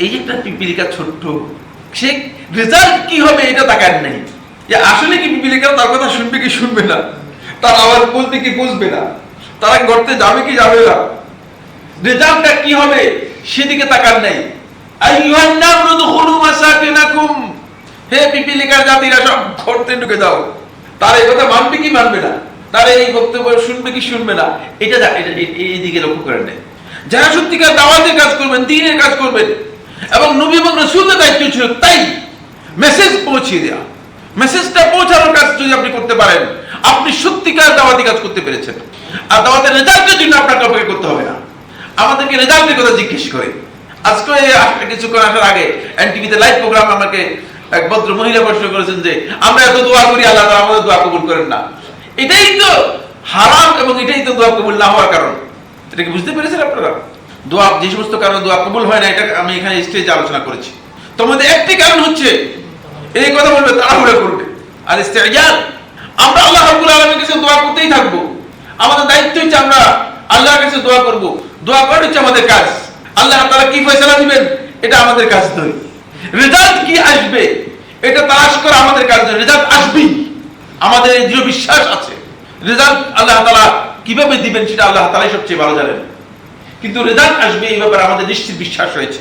এই একটা পিপিলিকা ছোট্ট, সে রেজাল্ট কি হবে এটা তাকার নেই। আসলে কি পিপিলিকা তার কথা শুনবে কি শুনবে না? তার আওয়াজ বলতে কি বুঝবে না? তারা গড়তে যাবে কি যাবে না? রেজাল্টটা কি হবে সেদিকে তাকার নেই। হে পিপিলিকার জাতিরা, সব ঘরতে ঢুকে যাও। তার এই কথা মানবে কি মানবে না? তার এই বক্তব্য শুনবে কি শুনবে না? এটা দা- এটা- এ- এই দিকে লক্ষ্য করেন যারা সত্যিকার দাওয়াতের কাজ করবেন, দিনের কাজ করবেন এবং নবী এবং রসুলের দায়িত্ব ছিল তাই মেসেজ পৌঁছিয়ে দেওয়া মেসেজটা পৌঁছানোর কাজ যদি আপনি করতে পারেন, আপনি সত্যিকার দাওয়াতি কাজ করতে পেরেছেন। আর দাওয়াতের রেজাল্টের জন্য আপনাকে অপেক্ষা করতে হবে না। আমাদেরকে রেজাল্টের কথা জিজ্ঞেস করে। আজকে কিছুক্ষণ আসার আগে এনটিভিতে লাইভ প্রোগ্রাম আমাকে এক ভদ্র মহিলা প্রশ্ন করেছেন যে, আমরা এত দোয়া করি, আল্লাহ আমাদের দোয়া কবুল করেন না। এটাই তো হারাম এবং এটাই তো দোয়া কবুল না হওয়ার কারণ। এটা কি বুঝতে পেরেছেন আপনারা? দোয়া, যে সমস্ত কারণে দোয়া কবুল হয় না, এটা আমি এখানে স্টেজে আলোচনা করেছি। তোমাদের একটি কারণ হচ্ছে, এই কথা বলবে, তাড়াহুড়া করবে। আর ইস্তেজাল আমরা আল্লাহ রাব্বুল আলামিনের কাছে দোয়া করতেই থাকব। আমাদের দায়িত্ব হচ্ছে আমরা আল্লাহর কাছে দোয়া করব। দোয়া করা হচ্ছে আমাদের কাজ। আল্লাহ তাআলা কি ফয়সালা দিবেন? এটা আমাদের কাজ নয়। রেজাল্ট কি আসবে? এটা তালাশ করা আমাদের কাজ নয়। রেজাল্ট আসবেই। আমাদের দৃঢ় বিশ্বাস আছে। রেজাল্ট আল্লাহ তাআলা কীভাবে দিবেন সেটা আল্লাহ তাআলাই সবচেয়ে ভালো জানেন। কিন্তু রেজাল্ট আসবে এই ব্যাপারে আমাদের নিশ্চিত বিশ্বাস রয়েছে।